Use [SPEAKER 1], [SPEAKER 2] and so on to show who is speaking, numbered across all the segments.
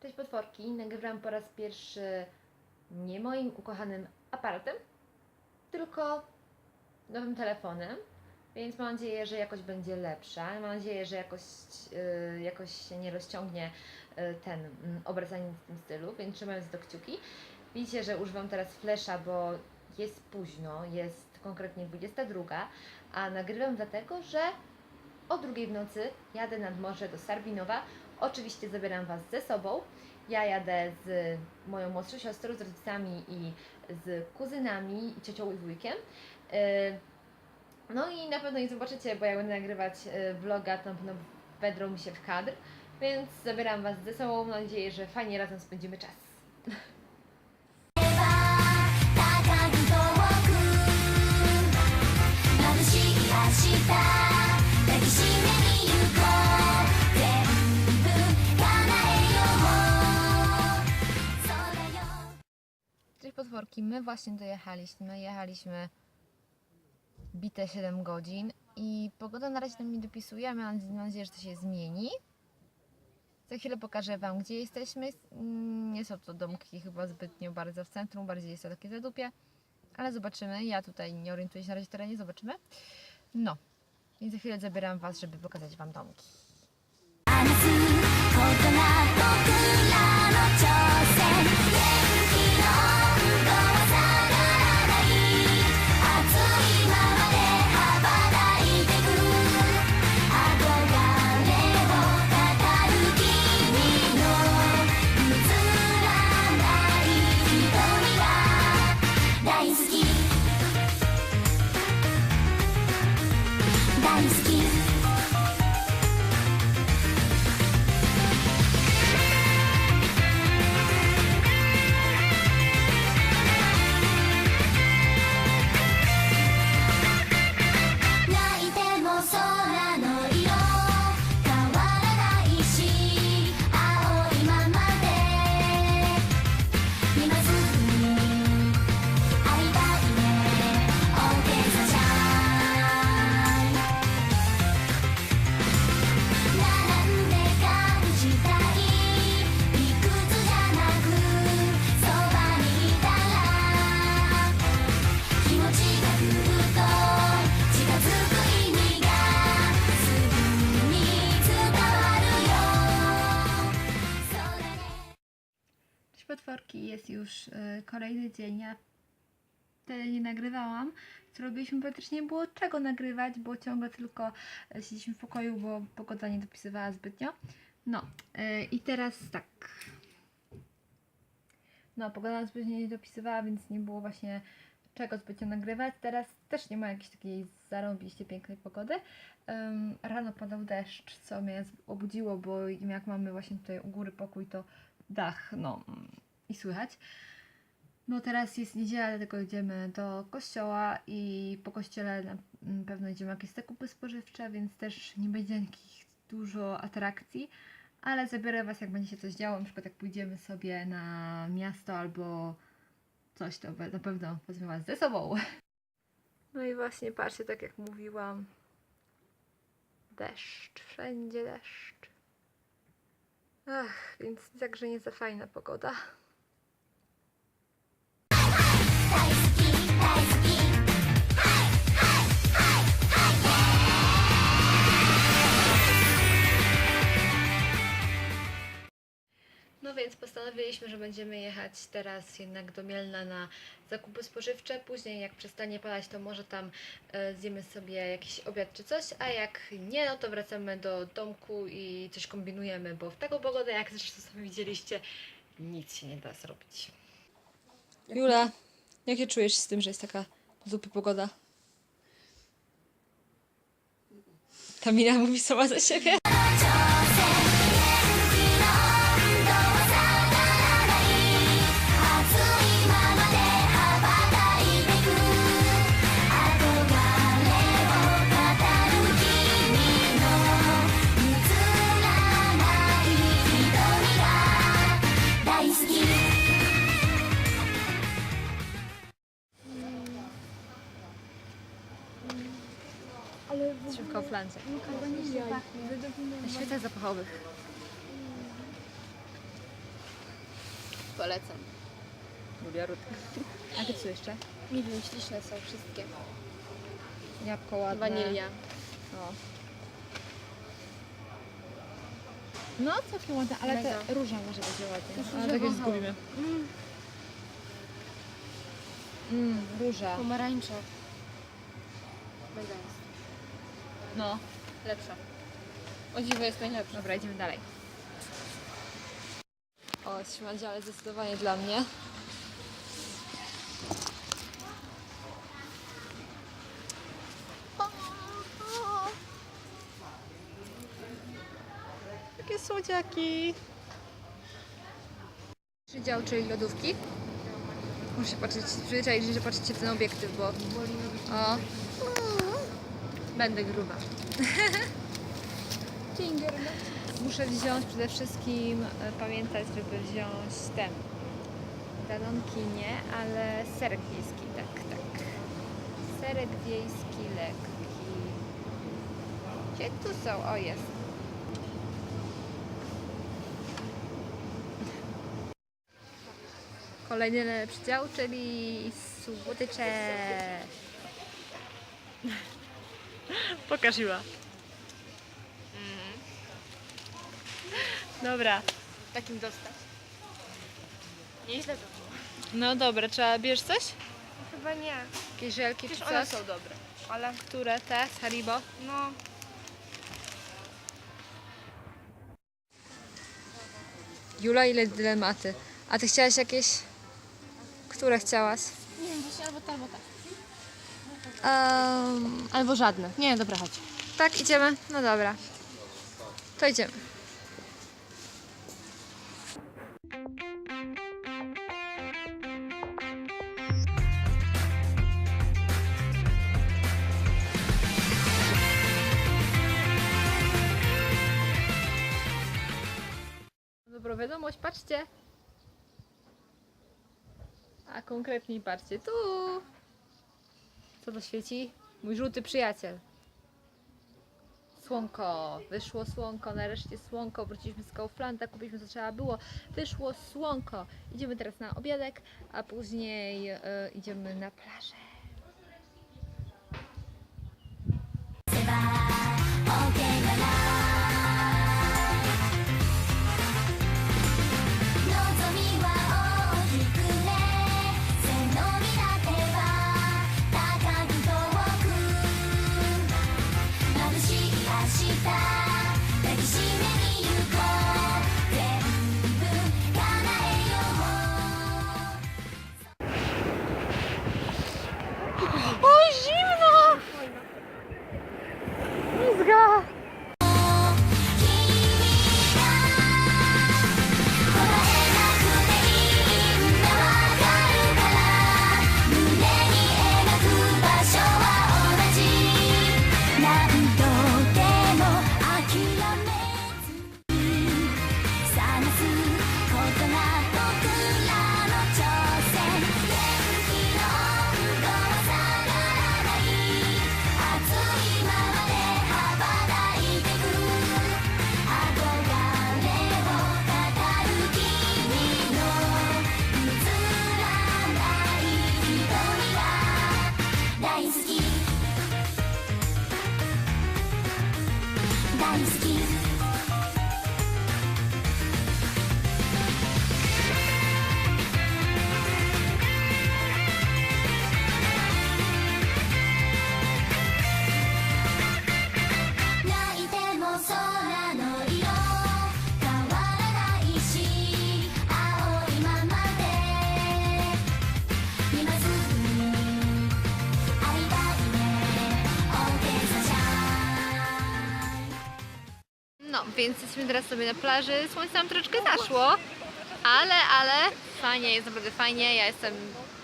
[SPEAKER 1] Cześć potworki, nagrywam po raz pierwszy nie moim ukochanym aparatem, tylko nowym telefonem, więc mam nadzieję, że jakość będzie lepsza. Mam nadzieję, że jakoś, yy, jakoś się nie rozciągnie yy, ten mm, obraz w tym stylu, więc trzymając do kciuki. Widzicie, że używam teraz flesza, bo jest późno, jest konkretnie 22, a nagrywam dlatego, że o drugiej w nocy jadę nad morze do Sarbinowa. Oczywiście zabieram Was ze sobą. Ja jadę z moją młodszą siostrą, z rodzicami i z kuzynami, i ciocią i wujkiem. Yy, No i na pewno ich zobaczycie, bo jak będę nagrywać yy, vloga, to na pewno wedrą mi się w kadr. Więc zabieram Was ze sobą. Mam nadzieję, że fajnie razem spędzimy czas. Potworki, my właśnie dojechaliśmy. Jechaliśmy bite 7 godzin i pogoda na razie nam nie dopisuje, ale mam nadzieję, że to się zmieni. Za chwilę pokażę Wam, gdzie jesteśmy. Mm, Nie są to domki chyba zbytnio bardzo w centrum, bardziej jest to takie zadupie, ale zobaczymy. Ja tutaj nie orientuję się na razie w terenie, zobaczymy. No, więc za chwilę zabieram Was, żeby pokazać Wam domki.
[SPEAKER 2] 今す。
[SPEAKER 1] Kolejny dzień. Ja tyle nie nagrywałam. Co robiliśmy praktycznie nie było czego nagrywać, bo ciągle tylko y, siedzieliśmy w pokoju, bo pogoda nie dopisywała zbytnio. No y, i teraz tak. No, pogoda zbytnio nie dopisywała, więc nie było właśnie czego zbytnio nagrywać. Teraz też nie ma jakiejś takiej zarąbiście pięknej pogody. Ym, rano padał deszcz, co mnie obudziło, bo jak mamy właśnie tutaj u góry pokój, to dach, no mm, i słychać. No teraz jest niedziela, dlatego idziemy do kościoła i po kościele na mm, pewno idziemy jakieś zakupy spożywcze, więc też nie będzie takich dużo atrakcji, ale zabiorę Was jak będzie się coś działo, na przykład jak pójdziemy sobie na miasto albo coś, to na pewno wezmę Was ze sobą. No i właśnie patrzcie, tak jak mówiłam, deszcz, wszędzie deszcz. Ach, więc także nie za fajna pogoda. No więc postanowiliśmy, że będziemy jechać teraz jednak do Mielna na zakupy spożywcze. Później jak przestanie padać, to może tam e, zjemy sobie jakiś obiad czy coś, a jak nie, no to wracamy do domku i coś kombinujemy, bo w taką pogodę, jak zresztą sami widzieliście, nic się nie da zrobić.
[SPEAKER 3] Jula, jak się czujesz z tym, że jest taka zupy pogoda? Ta mina mówi sama za siebie.
[SPEAKER 1] W Kauflandzie. Na zapachowych.
[SPEAKER 4] Polecam.
[SPEAKER 1] Lubię rudy. A ty co jeszcze?
[SPEAKER 4] Nie wiem, śliczne są wszystkie.
[SPEAKER 1] Jabłko ładne.
[SPEAKER 4] Wanilia.
[SPEAKER 1] O. No, całkiem ładne, ale
[SPEAKER 4] Mega.
[SPEAKER 1] te róża może będzie ładnie.
[SPEAKER 4] Już
[SPEAKER 1] Ale tak
[SPEAKER 4] wąchałam.
[SPEAKER 1] zgubimy.
[SPEAKER 4] Mm,
[SPEAKER 1] Mmm, róża.
[SPEAKER 4] pomarańcza. Mega jest.
[SPEAKER 1] No.
[SPEAKER 4] Lepsza. O dziwo jest najlepsza.
[SPEAKER 1] Dobra, idziemy dalej. O, śmadzie, ale zdecydowanie dla mnie. Jakie słodziaki. Przydział, czyli lodówki. Muszę patrzeć, przyzwyczaić, że patrzycie w ten obiektyw, bo... O. Będę gruba. Muszę wziąć przede wszystkim, e, pamiętać, żeby wziąć ten. Danonki nie, ale serek wiejski, tak, tak. Serek wiejski lekki. Gdzie tu są? O, jest. Kolejny przydział, czyli słodycze. Pokaż Iła. Dobra.
[SPEAKER 4] Takim dostać. Nieźle to było.
[SPEAKER 1] No dobra, trzeba bierz coś?
[SPEAKER 4] Chyba nie.
[SPEAKER 1] Jakieś żelki czy
[SPEAKER 4] Przecież one
[SPEAKER 1] coś?
[SPEAKER 4] są dobre. Ale
[SPEAKER 1] Które te z Haribo?
[SPEAKER 4] no...
[SPEAKER 1] Jula, ile dylematy. A ty chciałaś jakieś? Które chciałaś?
[SPEAKER 4] Nie wiem, właśnie albo to, albo tak.
[SPEAKER 1] Um,
[SPEAKER 4] Albo żadne. Nie, dobra, chodź.
[SPEAKER 1] tak, idziemy? No dobra. To idziemy. Dobra wiadomość, patrzcie. A konkretniej patrzcie tu. Co to świeci? Mój żółty przyjaciel. Słonko, wyszło słonko, nareszcie słonko, wróciliśmy z Kauflanda, kupiliśmy co trzeba było, wyszło słonko. Idziemy teraz na obiadek, a później e, idziemy na plażę. Więc jesteśmy teraz sobie na plaży. Słońce nam troszeczkę zaszło, ale, ale fajnie, jest naprawdę fajnie. Ja jestem,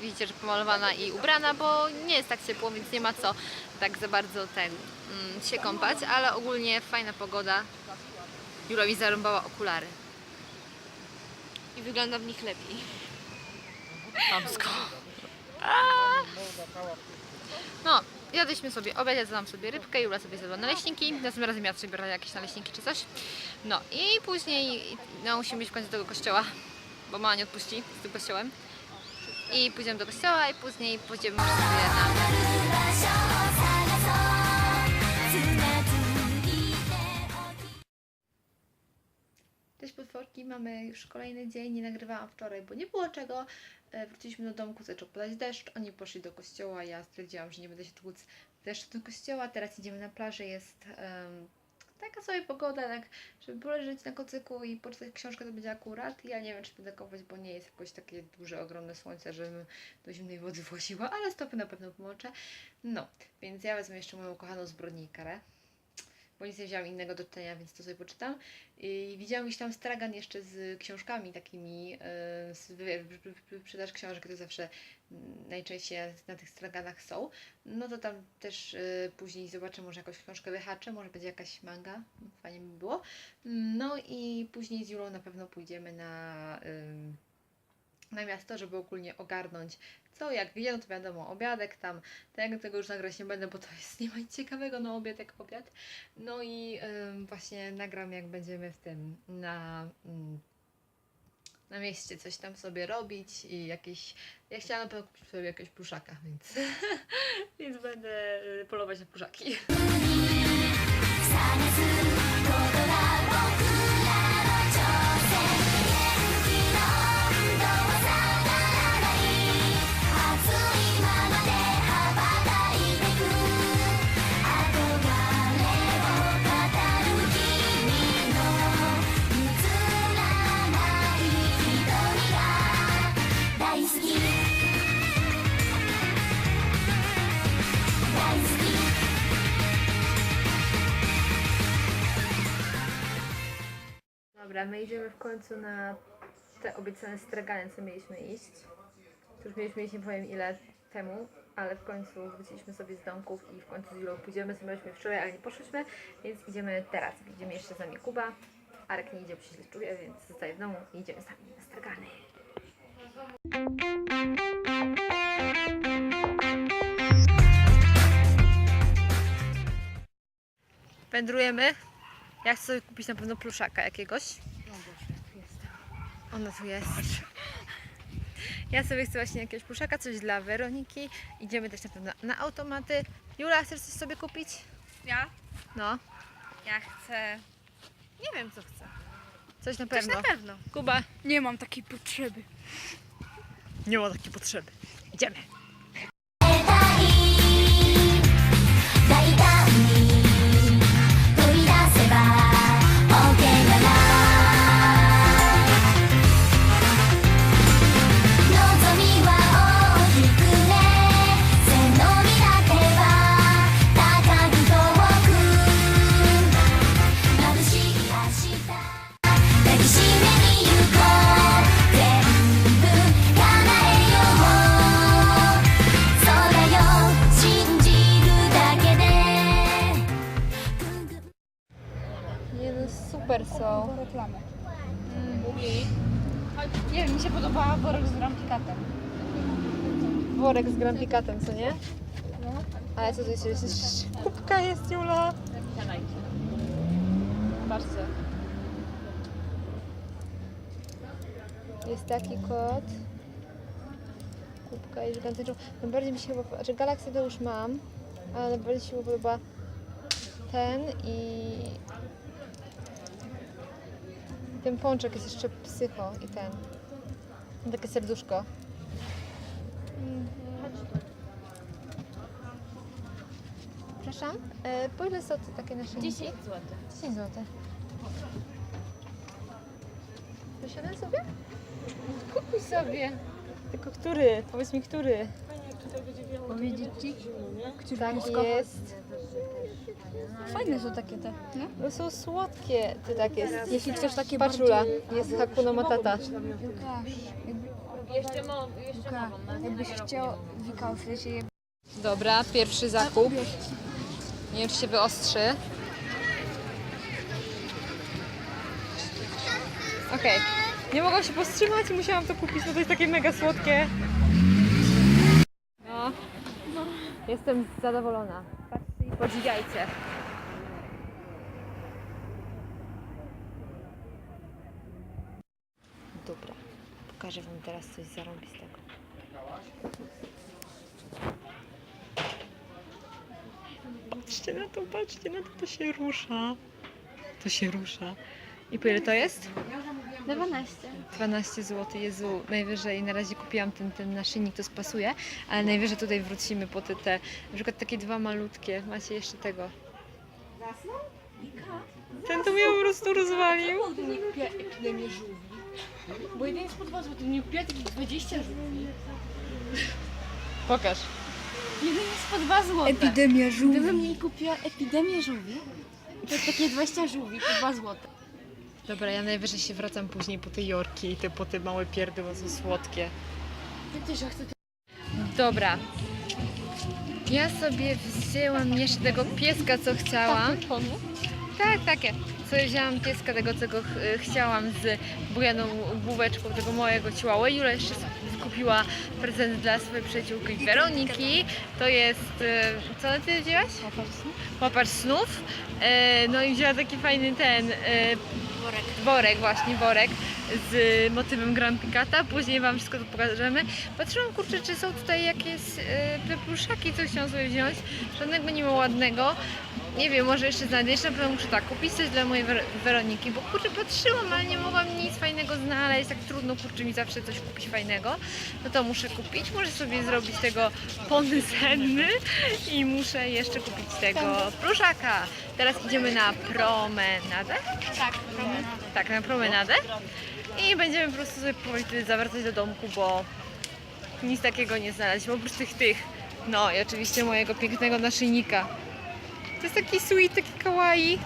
[SPEAKER 1] widzicie, że pomalowana i ubrana, bo nie jest tak ciepło, więc nie ma co tak za bardzo ten mm, się kąpać, ale ogólnie fajna pogoda. Jura mi zarąbała okulary.
[SPEAKER 4] I wygląda w nich lepiej.
[SPEAKER 1] Mamsko. No, jadliśmy sobie obiad, jadłam sobie rybkę, Jula sobie zjadła naleśniki, następnym razem ja sobie biorę jakieś naleśniki czy coś. No i później no, musimy iść w końcu do tego kościoła, bo mama nie odpuści z tym kościołem. I pójdziemy do kościoła i później pójdziemy sobie na mamy już kolejny dzień, nie nagrywałam wczoraj, bo nie było czego. E, Wróciliśmy do domku, zaczął padać deszcz, oni poszli do kościoła, ja stwierdziłam, że nie będę się tłuc deszczu do kościoła, teraz idziemy na plażę, jest em, taka sobie pogoda, tak, żeby poleżeć na kocyku i poczytać książkę to będzie akurat. Ja nie wiem, czy będę kopać, bo nie jest jakoś takie duże, ogromne słońce, żebym do zimnej wody włoziła, ale stopy na pewno pomoczę. No, więc ja wezmę jeszcze moją ukochaną zbrodnię i karę. Bo nic nie wzięłam innego do czytania, więc to sobie poczytam. I widziałam gdzieś tam stragan jeszcze z książkami takimi, yy, z wy- wy- wy- wyprzedaż książek, to zawsze mm, najczęściej na tych straganach są. No to tam też yy, później zobaczę, może jakąś książkę wyhaczę, może będzie jakaś manga, fajnie by było. No i później z Julą na pewno pójdziemy na, na miasto, żeby ogólnie ogarnąć co, jak wie, no to wiadomo, obiadek tam, tak jak tego już nagrać nie będę, bo to jest nie ma nic ciekawego, no obiad jak obiad. No i właśnie nagram jak będziemy w tym na, ym, na mieście coś tam sobie robić i jakieś. Ja chciałam kupić sobie jakiegoś pluszaka, więc, więc będę y, polować na pluszaki. Dobra, my idziemy w końcu na te obiecane stragany, co mieliśmy iść. To już mieliśmy iść nie powiem ile temu, ale w końcu wróciliśmy sobie z domków i w końcu z Julą pójdziemy. Sobie wczoraj, ale nie poszliśmy, więc idziemy teraz. Idziemy jeszcze z nami Kuba. Arek nie idzie, bo się źle czuje, więc zostaje w domu i idziemy z nami na stragany. Wędrujemy. Ja chcę sobie kupić na pewno pluszaka jakiegoś. Ona tu jest. Ja sobie chcę właśnie jakiegoś pluszaka, coś dla Weroniki. Idziemy też na pewno na automaty. Jula, chcesz coś sobie kupić?
[SPEAKER 4] Ja?
[SPEAKER 1] No,
[SPEAKER 4] Ja chcę... Nie wiem co chcę.
[SPEAKER 1] coś na
[SPEAKER 4] Coś
[SPEAKER 1] pewno.
[SPEAKER 4] na pewno.
[SPEAKER 1] Kuba,
[SPEAKER 4] Nie mam takiej potrzeby.
[SPEAKER 1] nie ma takiej potrzeby. Idziemy.
[SPEAKER 4] Worek z
[SPEAKER 1] grampikatem, co nie? Ale co tu jest? jest? Kubka jest, Jula. Patrzcie. Jest taki kot. Kubka i gigantyczna. Najbardziej mi się chyba... Znaczy Galaxy to już mam, ale najbardziej się podoba ten i... Ten pączek jest jeszcze psycho i ten. Takie serduszko. Przepraszam, e, po ile są te takie nasze 10 zł. 10 zł. Wysiadam sobie? Kupuj sobie. Tylko który? Powiedz mi, który?
[SPEAKER 4] Powiedzieć ci?
[SPEAKER 1] Tak jest.
[SPEAKER 4] Fajne są takie te. No.
[SPEAKER 1] No są słodkie. Ty tak jest.
[SPEAKER 4] Jeśli chcesz takie
[SPEAKER 1] Paczula. Jest Hakuna Matata.
[SPEAKER 4] Łukasz, jakby... Jeszcze mo, jeszcze Jakbyś chciał Wika oświecić je...
[SPEAKER 1] Dobra, pierwszy zakup. Nie wiem, czy się wyostrzy. Okej. Nie mogłam się powstrzymać i musiałam to kupić, bo to jest takie mega słodkie. No. Jestem zadowolona. Patrzcie i podziwiajcie. Dobra, pokażę Wam teraz coś zarąbistego. Patrzcie na to, patrzcie na to, to się rusza. To się rusza. I po ile to jest?
[SPEAKER 4] 12.
[SPEAKER 1] 12 zł, Jezu, najwyżej na razie kupiłam ten, ten naszyjnik, to spasuje, ale najwyżej tutaj wrócimy po te, te, na przykład takie dwa malutkie, macie jeszcze tego. Ten to mnie po prostu rozwalił.
[SPEAKER 5] Żółwi. Bo jeden jest po 2 zł, nie kupię takich 20 żółwi.
[SPEAKER 1] Pokaż.
[SPEAKER 5] Jeden jest po 2 zł.
[SPEAKER 4] Epidemia żółwi.
[SPEAKER 5] Gdybym nie kupiła epidemię żółwi, to takie 20 żółwi po 2 zł.
[SPEAKER 1] Dobra, ja najwyżej się wracam później po te jorki i te, po te małe pierdy, bo są słodkie.
[SPEAKER 5] Ja też ja chcę
[SPEAKER 1] Dobra. Ja sobie wzięłam jeszcze tego pieska, co chciałam. Tak, takie. Sobie wzięłam pieska tego, czego ch- chciałam z bujaną główeczką tego mojego ciała. Jula jeszcze kupiła prezent dla swojej przyjaciółki Weroniki. To jest... e, Co ty wzięłaś? Łapacz snów. E, No i wzięła taki fajny ten... e, Worek. Worek, właśnie, worek z motywem Grand Picata. Później Wam wszystko to pokażemy. Patrzyłam, kurczę, czy są tutaj jakieś e, te pluszaki, co chciałam sobie wziąć. Żadnego nie ma ładnego. Nie wiem, może jeszcze znajdę. Na pewno muszę tak kupić coś dla mojej Wer- Weroniki, bo kurczę patrzyłam, ale nie mogłam nic fajnego znaleźć. Tak trudno kurczę mi zawsze coś kupić fajnego. No to muszę kupić. Muszę sobie zrobić tego pony senny i muszę jeszcze kupić tego pluszaka. Teraz idziemy na promenadę.
[SPEAKER 5] Tak, promenadę.
[SPEAKER 1] Tak, na promenadę. I będziemy po prostu sobie powoli zawracać do domku, bo nic takiego nie znaleźliśmy, oprócz tych tych. No i oczywiście mojego pięknego naszyjnika. To jest taki sweet, taki kawaii.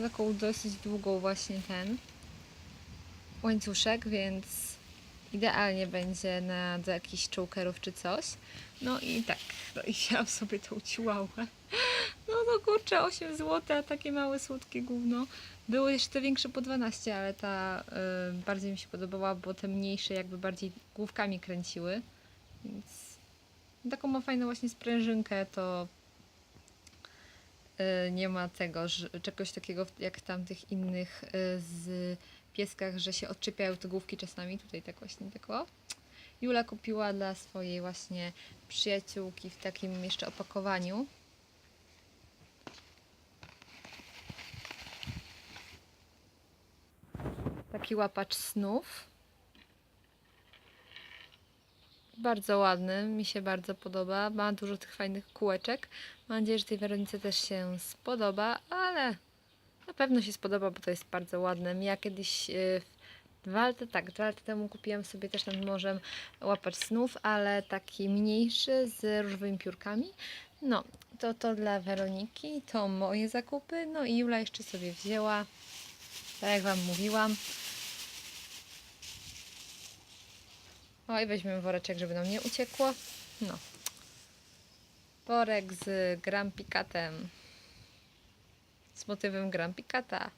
[SPEAKER 1] Taką dosyć długą właśnie ten łańcuszek, więc idealnie będzie na do jakichś chokerów czy coś. No i tak, no i wzięłam sobie tą ciłałę. No to kurczę, 8 zł, a takie małe słodkie gówno. Były jeszcze te większe po 12, ale ta y, bardziej mi się podobała, bo te mniejsze jakby bardziej główkami kręciły. Więc taką ma fajną właśnie sprężynkę, to nie ma tego, że, czegoś takiego jak w tamtych innych y, z pieskach, że się odczepiają te główki czasami. Tutaj tak właśnie tak o. Jula kupiła dla swojej właśnie przyjaciółki w takim jeszcze opakowaniu. Taki łapacz snów. Bardzo ładny, mi się bardzo podoba. Ma dużo tych fajnych kółeczek. Mam nadzieję, że tej Weronice też się spodoba, ale na pewno się spodoba, bo to jest bardzo ładne. Ja kiedyś y, dwa lata, tak, dwa lata temu kupiłam sobie też nad morzem łapacz snów, ale taki mniejszy z różowymi piórkami. No, to to dla Weroniki, to moje zakupy. No i Jula jeszcze sobie wzięła, tak jak Wam mówiłam. O, i weźmiemy woreczek, żeby nam nie uciekło. No. Worek z Grampicatem. Z motywem Grampicata.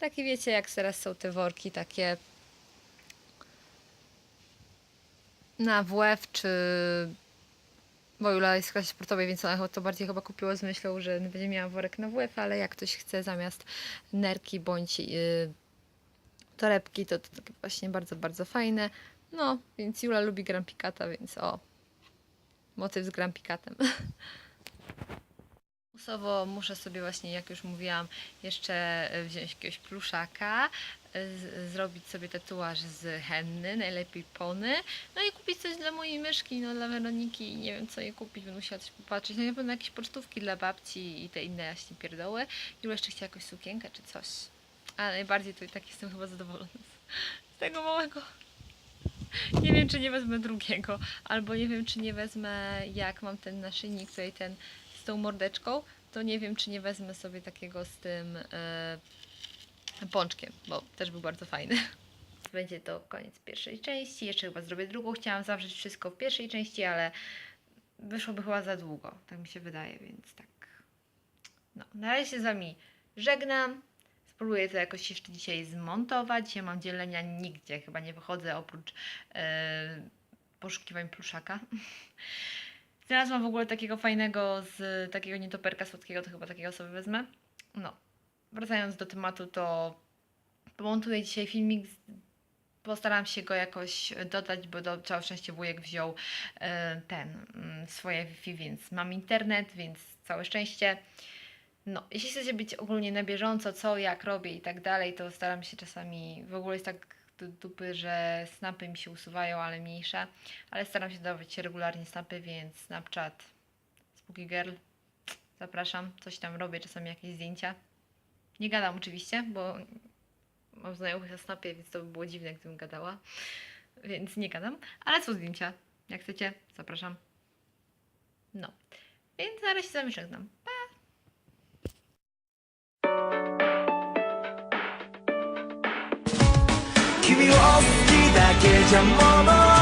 [SPEAKER 1] Takie wiecie, jak teraz są te worki takie na WF, czy bo Jula jest w klasie sportowej, więc ona to bardziej chyba kupiła z myślą, że będzie miała worek na WF, ale jak ktoś chce zamiast nerki bądź yy, torebki, to to takie właśnie bardzo, bardzo fajne. No, więc Jula lubi Grampicata, więc o, motyw z Grampicatem. Musowo muszę sobie właśnie, jak już mówiłam, jeszcze e, wziąć jakiegoś pluszaka, e, zrobić sobie tatuaż z henny, najlepiej pony, no i kupić coś dla mojej myszki, no dla Weroniki, nie wiem co jej kupić, będę musiała coś popatrzeć, no na pewno jakieś pocztówki dla babci i te inne jaśnie pierdoły. Jula jeszcze chciała jakąś sukienkę czy coś. Ale najbardziej tutaj tak jestem chyba zadowolona z tego małego. Nie wiem, czy nie wezmę drugiego, albo nie wiem, czy nie wezmę, jak mam ten naszyjnik, tutaj ten z tą mordeczką, to nie wiem, czy nie wezmę sobie takiego z tym e, pączkiem, bo też był bardzo fajny. Będzie to koniec pierwszej części. Jeszcze chyba zrobię drugą. Chciałam zawrzeć wszystko w pierwszej części, ale wyszłoby chyba za długo. Tak mi się wydaje, więc tak. No, na razie się z Wami żegnam. Spróbuję to jakoś jeszcze dzisiaj zmontować. Ja mam dzielenia nigdzie, chyba nie wychodzę oprócz e, poszukiwań pluszaka. Znalazłam w ogóle takiego fajnego z takiego nietoperka słodkiego, to chyba takiego sobie wezmę. No, wracając do tematu, to pomontuję dzisiaj filmik. Postaram się go jakoś dodać, bo do, całe szczęście wujek wziął e, ten mm, swoje Wi-Fi, więc mam internet, więc całe szczęście. No, jeśli chcecie być ogólnie na bieżąco, co, jak robię i tak dalej, to staram się czasami, w ogóle jest tak do dupy, że snapy mi się usuwają, ale mniejsze, ale staram się dawać regularnie snapy, więc Snapchat, Spooky Girl, zapraszam, coś tam robię, czasami jakieś zdjęcia. Nie gadam oczywiście, bo mam znajomych na snapie, więc to by było dziwne, gdybym gadała, więc nie gadam, ale są zdjęcia, jak chcecie, zapraszam. No, więc na razie z wami żegnam.
[SPEAKER 6] 君を好きだけじゃもの